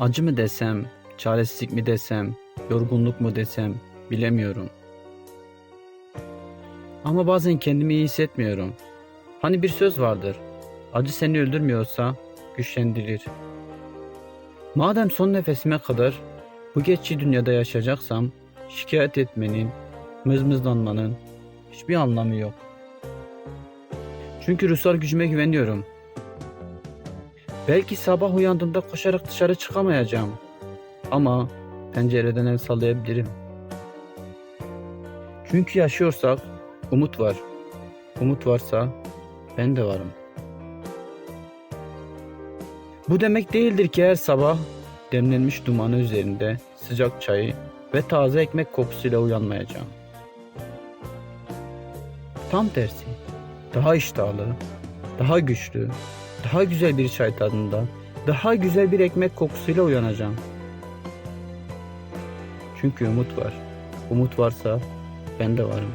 Acı mı desem, çaresizlik mi desem, yorgunluk mu desem bilemiyorum. Ama bazen kendimi iyi hissetmiyorum. Hani bir söz vardır. Acı seni öldürmüyorsa güçlendirir. Madem son nefesime kadar bu geçici dünyada yaşayacaksam şikayet etmenin, mızmızlanmanın hiçbir anlamı yok. Çünkü ruhsal gücüme güveniyorum. Belki sabah uyandığımda koşarak dışarı çıkamayacağım. Ama pencereden el sallayabilirim. Çünkü yaşıyorsak umut var. Umut varsa ben de varım. Bu demek değildir ki her sabah demlenmiş dumanı üzerinde sıcak çayı ve taze ekmek kokusuyla uyanmayacağım. Tam tersi, daha iştahlı, daha güçlü, daha güzel bir çay tadında, daha güzel bir ekmek kokusuyla uyanacağım. Çünkü umut var. Umut varsa ben de varım.